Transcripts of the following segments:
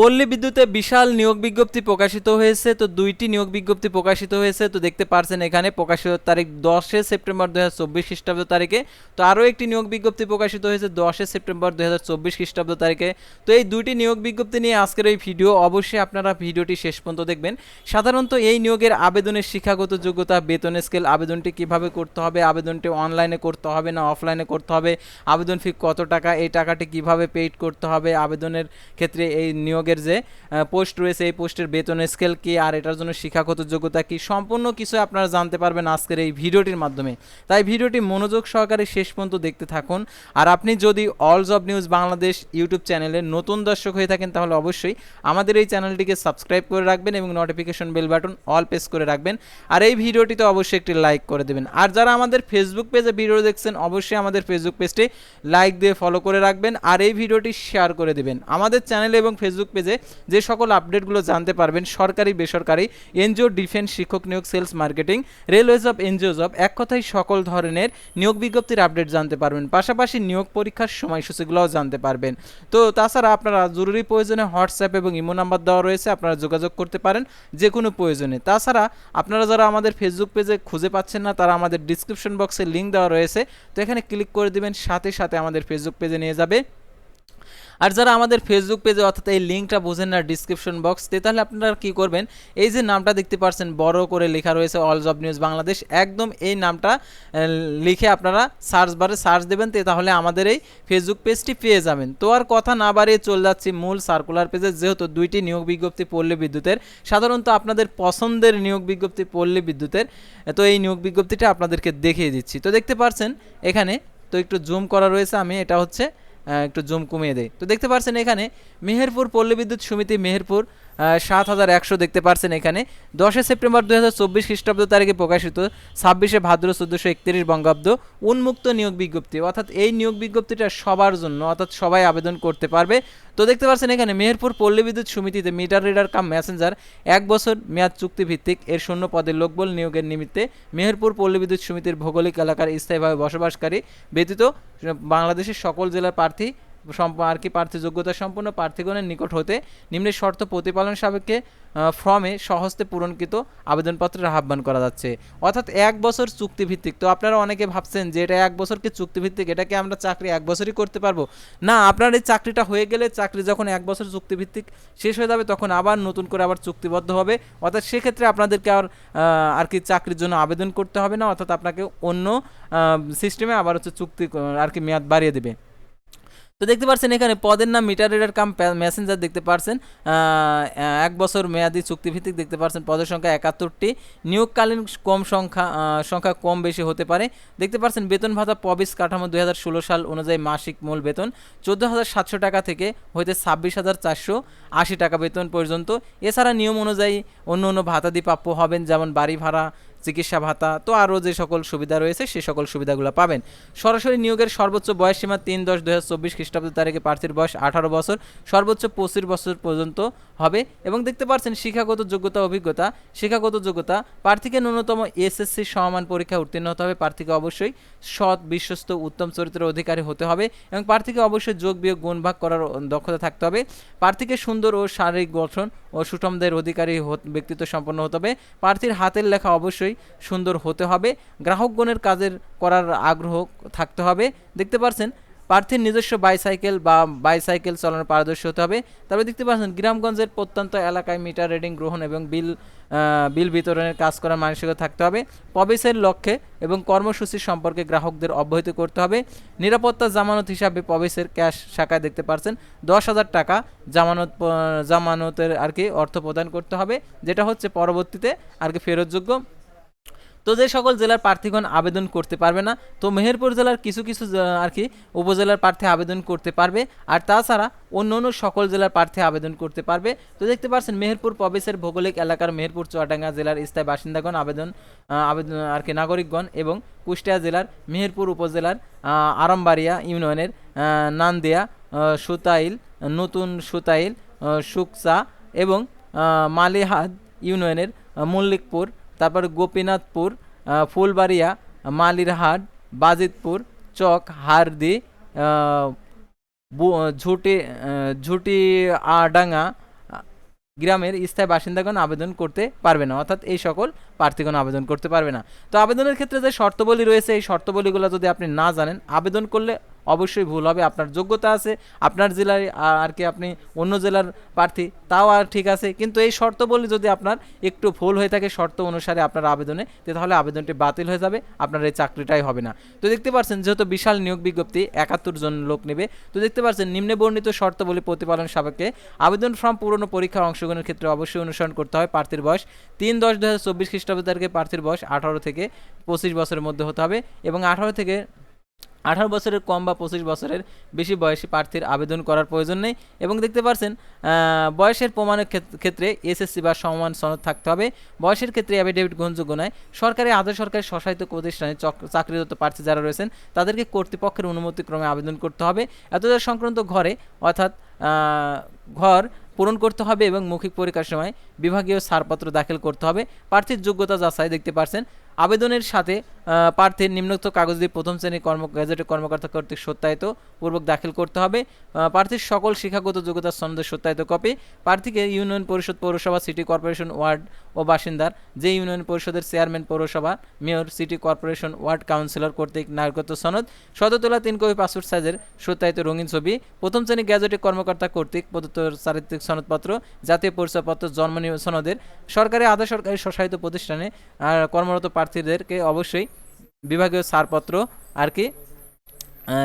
পল্লী বিদ্যুতে বিশাল নিয়োগ বিজ্ঞপ্তি প্রকাশিত হয়েছে। তো দুইটি নিয়োগ বিজ্ঞপ্তি প্রকাশিত হয়েছে। তো দেখতে পারছেন এখানে প্রকাশিত তারিখ দশে সেপ্টেম্বর দু হাজার চব্বিশ খ্রিস্টাব্দ তারিখে। তো আরও একটি নিয়োগ বিজ্ঞপ্তি প্রকাশিত হয়েছে দশে সেপ্টেম্বর দু হাজার চব্বিশ খ্রিস্টাব্দ তারিখে। তো এই দুইটি নিয়োগ বিজ্ঞপ্তি নিয়ে আজকের এই ভিডিও অবশ্যই আপনারা ভিডিওটি শেষ পর্যন্ত দেখবেন। সাধারণত এই নিয়োগের আবেদনের শিক্ষাগত যোগ্যতা, বেতন স্কেল, আবেদনটি কীভাবে করতে হবে, আবেদনটি অনলাইনে করতে হবে না অফলাইনে করতে হবে, আবেদন ফি কত টাকা, এই টাকাটি কীভাবে পেইড করতে হবে, আবেদনের ক্ষেত্রে এই নিয়োগের যে পোস্ট রয়েছে, এই পোস্টের বেতন স্কেল কি আর এটার জন্য শিক্ষাগত যোগ্যতা কি, সম্পূর্ণ কিছু আপনারা জানতে পারবেন আজকের এই ভিডিওটির মাধ্যমে। তাই ভিডিওটি মনোযোগ সহকারে শেষ পর্যন্ত দেখতে থাকুন। আর আপনি যদি all job news Bangladesh YouTube চ্যানেলে নতুন দর্শক হয়ে থাকেন, তাহলে অবশ্যই আমাদের এই চ্যানেলটিকে সাবস্ক্রাইব করে রাখবেন এবং notification bell button all press করে রাখবেন। আর এই ভিডিওটিতে অবশ্যই একটি লাইক করে দেবেন। আর যারা আমাদের ফেসবুক পেজে ভিডিও দেখছেন, অবশ্যই আমাদের ফেসবুক পেজটি লাইক দিয়ে ফলো করে রাখবেন। আর এই ভিডিওটি শেয়ার করে দেবেন। আমাদের চ্যানেল এবং ফেসবুক পেজে যে সকল আপডেটগুলো জানতে পারবেন, সরকারি, বেসরকারি, এনজিও, ডিফেন্স, শিক্ষক নিয়োগ sales marketing railway job NGO job এক কথায় সকল ধরনের নিয়োগ বিজ্ঞপ্তির আপডেট জানতে পারবেন। পাশাপাশি নিয়োগ পরীক্ষার সময়সূচিগুলোও জানতে পারবেন। তো তাছাড়া আপনারা জরুরি প্রয়োজনে হোয়াটসঅ্যাপ এবং ইমো নাম্বার দেওয়া রয়েছে, আপনারা যোগাযোগ করতে পারেন যে কোনো প্রয়োজনে। তাছাড়া আপনারা যারা আমাদের ফেসবুক পেজে খুঁজে পাচ্ছেন না, তারা আমাদের ডিসক্রিপশন বক্সে লিঙ্ক দেওয়া রয়েছে। তো এখানে ক্লিক করে দিবেন, সাথে সাথে আমাদের ফেসবুক পেজে নিয়ে যাবে। আর যারা আমাদের ফেসবুক পেজে অর্থাৎ এই লিঙ্কটা বোঝেন না ডিসক্রিপশন বক্স তাহলে আপনারা কি করবেন? এই যে নামটা দেখতে পাচ্ছেন, বড় করে লেখা রয়েছে অল জব নিউজ বাংলাদেশ একদম এই নামটা লিখে আপনারা সার্চ বারে সার্চ দেবেন, তে তাহলে আমাদের এই ফেসবুক পেজটি পেয়ে যাবেন। তো আর কথা না বাড়িয়ে চলে যাচ্ছি মূল সার্কুলার পেজে যেহেতু দুইটি নিয়োগ বিজ্ঞপ্তি পড়লে বিদ্যুতের, সাধারণত আপনাদের পছন্দের নিয়োগ বিজ্ঞপ্তি পড়লে বিদ্যুতের, তো এই নিয়োগ বিজ্ঞপ্তিটা আপনাদেরকে দেখিয়ে দিচ্ছি। তো দেখতে পাচ্ছেন, এখানে তো একটু জুম করা রয়েছে, আমি এটা হচ্ছে একটু জুম কমিয়ে দেয় তো দেখতে পাচ্ছেন এখানে মেহেরপুর পল্লী বিদ্যুৎ সমিতি মেহেরপুর সাত হাজার একশো দেখতে পারছেন এখানে। দশই সেপ্টেম্বর দু হাজার চব্বিশ খ্রিস্টাব্দ তারিখে প্রকাশিত, ছাব্বিশে ভাদ্র চোদ্দোশো একত্রিশ বঙ্গাব্দ, উন্মুক্ত নিয়োগ বিজ্ঞপ্তি। অর্থাৎ এই নিয়োগ বিজ্ঞপ্তিটা সবার জন্য, অর্থাৎ সবাই আবেদন করতে পারবে। তো দেখতে পাচ্ছেন এখানে, মেহেরপুর পল্লী বিদ্যুৎ সমিতিতে মিটার রিডার কাম মেসেঞ্জার, এক বছর মেয়াদ চুক্তিভিত্তিক এর শূন্য পদের লোকবল নিয়োগের নিমিত্তে মেহেরপুর পল্লী বিদ্যুৎ সমিতির ভৌগোলিক এলাকার স্থায়ীভাবে বসবাসকারী ব্যতীত বাংলাদেশের সকল জেলার প্রার্থী আর কি প্রার্থী যোগ্যতা সম্পন্ন প্রার্থীগণের নিকট হতে নিম্নের শর্ত প্রতিপালন সাপেক্ষে ফর্মে সহস্তে পূরণকৃত আবেদনপত্রের আহ্বান করা যাচ্ছে। অর্থাৎ এক বছর চুক্তিভিত্তিক। তো আপনারা অনেকে ভাবছেন যে এটা এক বছর কি চুক্তিভিত্তিক? এটাকে আমরা চাকরি এক বছরই করতে পারব? না, আপনার এই চাকরিটা হয়ে গেলে চাকরি যখন এক বছর চুক্তিভিত্তিক শেষ হয়ে যাবে, তখন আবার নতুন করে আবার চুক্তিবদ্ধ হবে। অর্থাৎ সেক্ষেত্রে আপনাদেরকে আর আর কি চাকরির জন্য আবেদন করতে হবে না। অর্থাৎ আপনাকে অন্য সিস্টেমে আবার হচ্ছে চুক্তি আর কি মেয়াদ বাড়িয়ে দেবে। তো দেখতে পাচ্ছেন এখানে পদের নাম মিটার রিডার কাম মেসেঞ্জার দেখতে পাচ্ছেন এক বছর মেয়াদি চুক্তিভিত্তিক দেখতে পাচ্ছেন পদের সংখ্যা একাত্তরটি। নিয়োগকালীন কম সংখ্যা সংখ্যা কম বেশি হতে পারে। দেখতে পাচ্ছেন বেতন ভাতা পবিস কাঠামো দুই হাজার ষোলো সাল অনুযায়ী মাসিক মূল বেতন চোদ্দ হাজার সাতশো টাকা থেকে হইতে ছাব্বিশ হাজার চারশো আশি টাকা বেতন পর্যন্ত। এছাড়া নিয়ম অনুযায়ী অন্য অন্য ভাতাদি প্রাপ্য হবেন, যেমন বাড়ি ভাড়া চিকিৎসা ভাতা, তো আরও যে সকল সুবিধা রয়েছে সে সকল সুবিধাগুলো পাবেন। সরাসরি নিয়োগের সর্বোচ্চ বয়স সীমা তিন দশ দু হাজার চব্বিশ খ্রিস্টাব্দ তারিখে প্রার্থীর বয়স আঠারো বছর, সর্বোচ্চ পঁচিশ বছর পর্যন্ত হবে। এবং দেখতে পাচ্ছেন শিক্ষাগত যোগ্যতা, অভিজ্ঞতা, শিক্ষাগত যোগ্যতা, প্রার্থীকে ন্যূনতম এসএসসি সমমান পরীক্ষা উত্তীর্ণ হতে হবে। প্রার্থীকে অবশ্যই সৎ, বিশ্বস্ত, উত্তম চরিত্রের অধিকারী হতে হবে এবং প্রার্থীকে অবশ্যই যোগ, বিয়োগ, গুণ, ভাগ করার দক্ষতা থাকতে হবে। প্রার্থীকে সুন্দর ও শারীরিক গঠন ও সুষমদের অধিকারী ব্যক্তিত্ব সম্পন্ন হতে হবে। প্রার্থীর হাতের লেখা অবশ্যই সুন্দর হতে হবে। গ্রাহকগণের কাজের করার আগ্রহ থাকতে হবে। দেখতে পাচ্ছেন প্রার্থীর নিজস্ব বাইসাইকেল বা বাইসাইকেল চালানোর পারদর্শী হতে হবে। তবে দেখতে পাচ্ছেন, গ্রামগঞ্জের প্রত্যন্ত এলাকায় মিটার রিডিং গ্রহণ এবং বিল বিল বিতরণের কাজ করার মানসিকতা থাকতে হবে। প্রবেশের লক্ষ্যে এবং কর্মসূচি সম্পর্কে গ্রাহকদের অবহিত করতে হবে। নিরাপত্তা জামানত হিসাবে প্রবেশের ক্যাশ শাখায় দেখতে পাচ্ছেন দশ হাজার টাকা জামানত জামানতের আর কি অর্থ প্রদান করতে হবে, যেটা হচ্ছে পরবর্তীতে আর কি ফেরতযোগ্য। তো যে সকল জেলার প্রার্থীগণ আবেদন করতে পারবে না, তো মেহেরপুর জেলার কিছু কিছু আর কি উপজেলার প্রার্থী আবেদন করতে পারবে, আর তাছাড়া অন্য অন্য সকল জেলার প্রার্থী আবেদন করতে পারবে। তো দেখতে পাচ্ছেন, মেহেরপুর প্রবেশের ভৌগোলিক এলাকার মেহেরপুর, চুয়াডাঙ্গা জেলার স্থায়ী বাসিন্দাগণ আবেদন আবেদন, আর কি নাগরিকগণ এবং কুষ্টিয়া জেলার মেহেরপুর উপজেলার আরামবাড়িয়া ইউনিয়নের নান্দিয়া সুতাইল, নতুন সুতাইল সুকসা এবং মালিহাদ ইউনিয়নের মল্লিকপুর তারপরে গোপীনাথপুর ফুলবাড়িয়া, মালিরহাট, বাজিতপুর, চক, হারদি ঝুটি ঝুটি আডাঙ্গা গ্রামের স্থায়ী বাসিন্দাগণ আবেদন করতে পারবে না। অর্থাৎ এই সকল প্রার্থীগণ আবেদন করতে পারবে না। তো আবেদনের ক্ষেত্রে যে শর্তাবলী রয়েছে, এই শর্তাবলীগুলো যদি আপনি না জানেন, আবেদন করলে অবশ্যই ভুল হবে, আপনার যোগ্যতা আছে, আপনার জেলার আর কি আপনি অন্য জেলার প্রার্থী, তাও আর ঠিক আছে, কিন্তু এই শর্তাবলী যদি আপনার একটু ভুল হয়ে থাকে শর্ত অনুসারে আপনার আবেদনে তাহলে আবেদনটি বাতিল হয়ে যাবে, আপনার এই চাকরিটাই হবে না। তো দেখতে পাচ্ছেন যেহেতু বিশাল নিয়োগ বিজ্ঞপ্তি, একাত্তর জন লোক নেবে, তো দেখতে পাচ্ছেন নিম্নে বর্ণিত শর্তাবলী প্রতিপালন সাপেক্ষে আবেদন ফর্ম পূরণ পরীক্ষা অংশগ্রহণের ক্ষেত্রে অবশ্যই অনুসরণ করতে হয় প্রার্থীর বয়স তিন দশ দু হাজার চব্বিশ খ্রিস্টাব্দ তারিখে প্রার্থীর বয়স আঠারো থেকে পঁচিশ বছরের মধ্যে হতে হবে এবং আঠারো থেকে আঠারো বছরের কম বা পঁচিশ বছরের বেশি বয়সী প্রার্থীর আবেদন করার প্রয়োজন নেই এবং দেখতে পাচ্ছেন বয়সের প্রমাণের ক্ষেত্রে এসএসসি বা সমমান সনদ থাকতে হবে। বয়সের ক্ষেত্রে অ্যাফিডেভিট গ্রহণযোগ্য নয়। সরকারি আধা সরকারি স্বশাসিত প্রতিষ্ঠানে চক- চাকরিরত প্রার্থী যারা রয়েছেন, তাদেরকে কর্তৃপক্ষের অনুমতিক্রমে আবেদন করতে হবে। এতদের সংক্রান্ত ঘরে, অর্থাৎ ঘর পূরণ করতে হবে এবং মৌখিক পরীক্ষার সময় বিভাগীয় ছাড়পত্র দাখিল করতে হবে। প্রার্থীর যোগ্যতা যাচাই দেখতে পারছেন। আবেদনের সাথে প্রার্থীর নিম্নোক্ত কাগজ দিয়ে প্রথম শ্রেণির কর্ম গেজেটের কর্মকর্তা কর্তৃক সত্যায়িত পূর্বক দাখিল করতে হবে। প্রার্থীর সকল শিক্ষাগত যোগ্যতার সনদের সত্যায়িত কপি। প্রার্থীকে ইউনিয়ন পরিষদ পৌরসভা, সিটি কর্পোরেশন ওয়ার্ড ও বাসিন্দার, যে ইউনিয়ন পরিষদের চেয়ারম্যান পৌরসভা, mayor, city corporation ward councillor কর্তৃক নাগরিকত্ব সনদ, শততলা তিন কপি পাসপোর্ট সাইজের সত্যায়িত রঙিন ছবি, প্রথম শ্রেণি গ্যাজেটের কর্মকর্তা কর্তৃক প্রদত্ত চারিত্রিক সনদপত্র, জাতীয় পরিচয়পত্র, জন্ম সনদের, সরকারি, আধা সরকারি স্বশাসিত প্রতিষ্ঠানে কর্মরত প্রার্থীদেরকে অবশ্যই বিভাগীয় ছাড়পত্র আর কি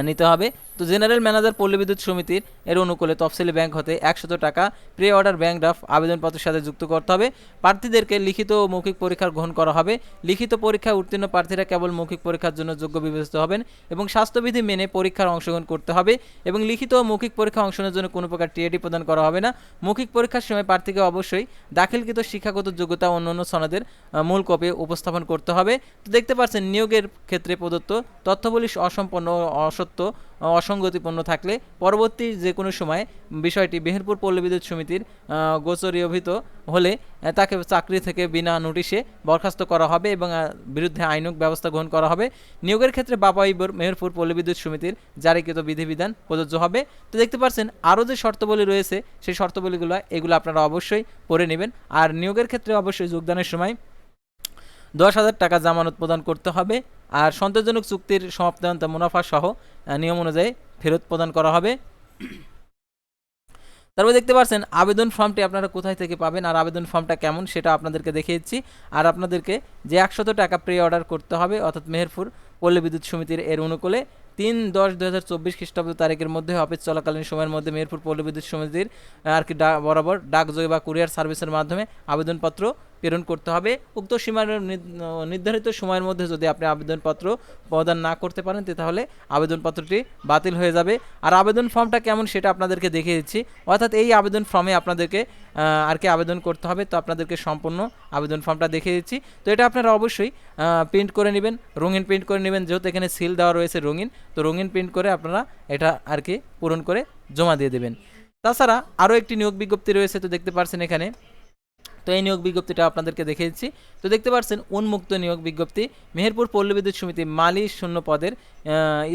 নিতে হবে। তো জেনারেল ম্যানেজার পল্লী বিদ্যুৎ সমিতির এর অনুকূলে তফসিলি ব্যাংক হতে একশত টাকা প্রি অর্ডার ব্যাংক ড্রাফট আবেদনপত্রের সাথে যুক্ত করতে হবে। প্রার্থীদেরকে লিখিত ও মৌখিক পরীক্ষার গ্রহণ করা হবে। লিখিত পরীক্ষায় উত্তীর্ণ প্রার্থীরা কেবল মৌখিক পরীক্ষার জন্য যোগ্য বিবেচিত হবেন এবং স্বাস্থ্যবিধি মেনে পরীক্ষার অংশগ্রহণ করতে হবে এবং লিখিত ও মৌখিক পরীক্ষা অংশগ্রহণের জন্য কোনো প্রকার টিএডি প্রদান করা হবে না। মৌখিক পরীক্ষার সময় প্রার্থীকে অবশ্যই দাখিলকৃত শিক্ষাগত যোগ্যতা ও অন্যান্য সনদের মূল কপি উপস্থাপন করতে হবে। তো দেখতে পাচ্ছেন, নিয়োগের ক্ষেত্রে প্রদত্ত তথ্যবলী অসম্পন্ন অসত্য অসঙ্গতিপূর্ণ থাকলে পরবর্তী যে কোনো সময় বিষয়টি মেহেরপুর পল্লী বিদ্যুৎ সমিতির আহ, গোচরীভূত হলে তাকে চাকরি থেকে বিনা নোটিশে বরখাস্ত করা হবে এবং বিরুদ্ধে আইনক ব্যবস্থা গ্রহণ করা হবে। নিয়োগের ক্ষেত্রে বাবাইবর মেহেরপুর পল্লী বিদ্যুৎ সমিতির জারিকৃত বিধিবিধান প্রযোজ্য হবে। তো দেখতে পাচ্ছেন আরও যে শর্তাবলী রয়েছে সেই শর্তাবলীগুলো এগুলো আপনারা অবশ্যই পড়ে নেবেন। আর নিয়োগের ক্ষেত্রে অবশ্যই যোগদানের সময় দশ হাজার টাকা জামানত প্রদান করতে হবে আর সন্তোষজনক চুক্তির সমাপ্তান্ত মুনাফা সহ নিয়ম অনুযায়ী ফেরত প্রদান করা হবে। তারপর দেখতে পাচ্ছেন, আবেদন ফর্মটি আপনারা কোথায় থেকে পাবেন আর আবেদন ফর্মটা কেমন সেটা আপনাদেরকে দেখিয়েছি। আর আপনাদেরকে যে একশত টাকা প্রি অর্ডার করতে হবে, অর্থাৎ মেহেরপুর পল্লী বিদ্যুৎ সমিতির এর অনুকূলে, তিন দশ দু হাজার চব্বিশ খ্রিস্টাব্দ তারিখের মধ্যে অফিস চলাকালীন সময়ের মধ্যে মেহেরপুর পল্লী বিদ্যুৎ সমিতির আর কি বরাবর ডাকযোগে বা কুরিয়ার সার্ভিসের মাধ্যমে আবেদনপত্র প্রেরণ করতে হবে। উক্ত সীমার নির্ধারিত সময়ের মধ্যে যদি আপনি আবেদনপত্র প্রদান না করতে পারেন তাহলে আবেদনপত্রটি বাতিল হয়ে যাবে। আর আবেদন ফর্মটা কেমন সেটা আপনাদেরকে দেখিয়ে দিচ্ছি। অর্থাৎ এই আবেদন ফর্মে আপনাদেরকে আর কি আবেদন করতে হবে, তো আপনাদেরকে সম্পূর্ণ আবেদন ফর্মটা দেখিয়ে দিচ্ছি। তো এটা আপনারা অবশ্যই প্রিন্ট করে নেবেন, রঙিন প্রিন্ট করে নেবেন। যেহেতু এখানে সিল দেওয়া রয়েছে রঙিন, তো রঙিন প্রিন্ট করে আপনারা এটা আর কি পূরণ করে জমা দিয়ে দেবেন। তাছাড়া আরও একটি নিয়োগ বিজ্ঞপ্তি রয়েছে, তো দেখতে পাচ্ছেন এখানে। তো এই নিয়োগ বিজ্ঞপ্তিটা আপনাদেরকে দেখিয়েছি। তো দেখতে পাচ্ছেন, উন্মুক্ত নিয়োগ বিজ্ঞপ্তি। মেহেরপুর পল্লী বিদ্যুৎ সমিতি মালি শূন্য পদের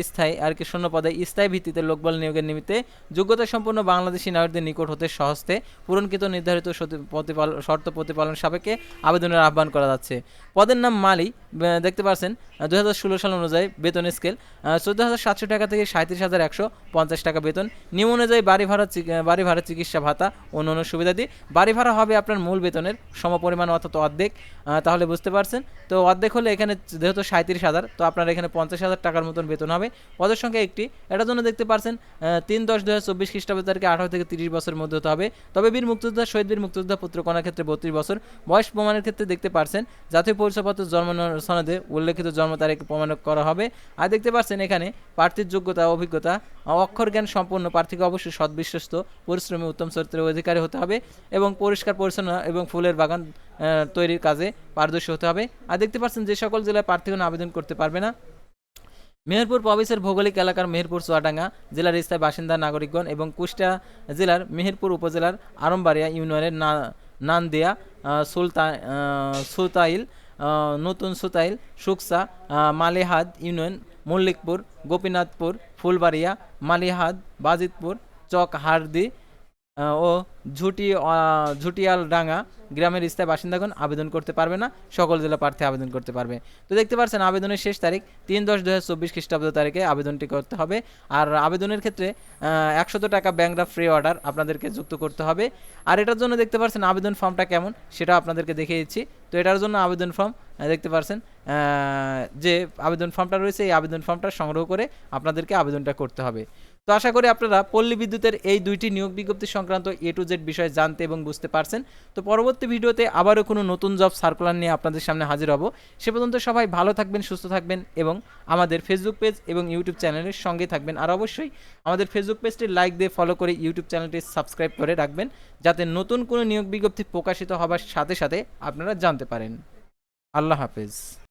স্থায়ী আর কি শূন্য পদে স্থায়ী ভিত্তিতে লোকবল নিয়োগের নিমিত্তে যোগ্যতা সম্পন্ন বাংলাদেশি নাগরিকদের নিকট হতে সহস্তে পূরণকৃত নির্ধারিত প্রতিপালন প্রতিপাল শর্ত প্রতিপালন সাপেক্ষে আবেদনের আহ্বান করা যাচ্ছে। পদের নাম মালি। দেখতে পাচ্ছেন দু হাজার ষোলো সাল অনুযায়ী বেতন স্কেল চোদ্দ হাজার সাতশো টাকা থেকে সাঁত্রিশ হাজার একশো পঞ্চাশ টাকা বেতন। নিয়ম অনুযায়ী বাড়ি ভাড়া বাড়ি ভাড়া, চিকিৎসা ভাতা অন্যান্য সুবিধাদি বাড়ি ভাড়া হবে আপনার মূল বেতনের সমপরিমাণ অর্থাৎ অর্ধেক তাহলে বুঝতে পারছেন। তো অর্ধেক হলে এখানে যেহেতু সাঁত্রিশ হাজার, তো আপনার এখানে পঞ্চাশ হাজার টাকার মতন বেতন হবে। পদের সংখ্যা একটি, এটার জন্য দেখতে পারছেন তিন দশ দু হাজার চব্বিশ খ্রিস্টাব্দ তারিখে আঠারো থেকে তিরিশ বছরের মধ্যে হতে হবে। তবে বীর মুক্তিযোদ্ধা, শহীদ বীর মুক্তিযোদ্ধা পুত্রকণার ক্ষেত্রে বত্রিশ বছর। বয়স প্রমাণের ক্ষেত্রে দেখতে পারছেন, জাতীয় পরিচয়পত্র জন্ম সনদে উল্লেখিত জন্ম তারিখ প্রমাণ করা হবে। আর দেখতে পাচ্ছেন এখানে প্রার্থীর যোগ্যতা অভিজ্ঞতা অক্ষর জ্ঞান সম্পন্ন প্রার্থীকে অবশ্যই সৎবিশ্বস্ত পরিশ্রমী উত্তম চরিত্রের অধিকারী হতে হবে এবং পরিষ্কার পরিচ্ছন্ন এবং ফুলের বাগান তৈরির কাজে পারদর্শী হতে হবে। আর দেখতে পাচ্ছেন যে সকল জেলায় প্রার্থীগণ আবেদন করতে পারবে না। মেহেরপুর প্রবেশের ভৌগোলিক এলাকার মেহেরপুর চুয়াডাঙ্গা জেলার স্থায়ী বাসিন্দা নাগরিকগণ এবং কুষ্টিয়া জেলার মেহেরপুর উপজেলার আরমবাড়িয়া ইউনিয়নের না নানদিয়া সুলতা আহ, নতুন সুতাইল সুকসা মালিহাদ ইউনিয়ন মল্লিকপুর গোপীনাথপুর ফুলবাড়িয়া মালিহাদ বাজিতপুর চক হারদি ও ঝুটি আহ, ঝুটিয়াল ডাঙ্গা গ্রামের স্থায়ী বাসিন্দাগণ আবেদন করতে পারবে না সকল জেলা প্রার্থী আবেদন করতে পারবে। তো দেখতে পাচ্ছেন আবেদনের শেষ তারিখ তিন দশ দু হাজার চব্বিশ খ্রিস্টাব্দ তারিখে আবেদনটি করতে হবে। আর আবেদনের ক্ষেত্রে একশত টাকা ব্যাংকরা ফ্রি অর্ডার আপনাদেরকে যুক্ত করতে হবে। আর এটার জন্য দেখতে পাচ্ছেন আবেদন ফর্মটা কেমন সেটা আপনাদেরকে দেখিয়ে দিচ্ছি। তো এটার জন্য আবেদন ফর্ম দেখতে পাচ্ছেন যে আবেদন ফর্মটা রয়েছে এই আবেদন ফর্মটা সংগ্রহ করে আপনাদেরকে আবেদনটা করতে হবে। তো আশা করি আপনারা পল্লী বিদ্যুতের এই দুইটি নিয়োগ বিজ্ঞপ্তি সংক্রান্ত এ টু জেড বিষয়ে জানতে এবং বুঝতে পারছেন। তো পরবর্তী ভিডিওতে আবারও কোনো নতুন জব সার্কুলার নিয়ে আপনাদের সামনে হাজির হব। সে পর্যন্ত সবাই ভালো থাকবেন, সুস্থ থাকবেন এবং আমাদের ফেসবুক পেজ এবং ইউটিউব চ্যানেলের সঙ্গে থাকবেন। আর অবশ্যই আমাদের ফেসবুক পেজটি লাইক দিয়ে ফলো করে ইউটিউব চ্যানেলটি সাবস্ক্রাইব করে রাখবেন, যাতে নতুন কোনো নিয়োগ বিজ্ঞপ্তি প্রকাশিত হবার সাথে সাথে আপনারা জানতে পারেন। আল্লাহ হাফেজ।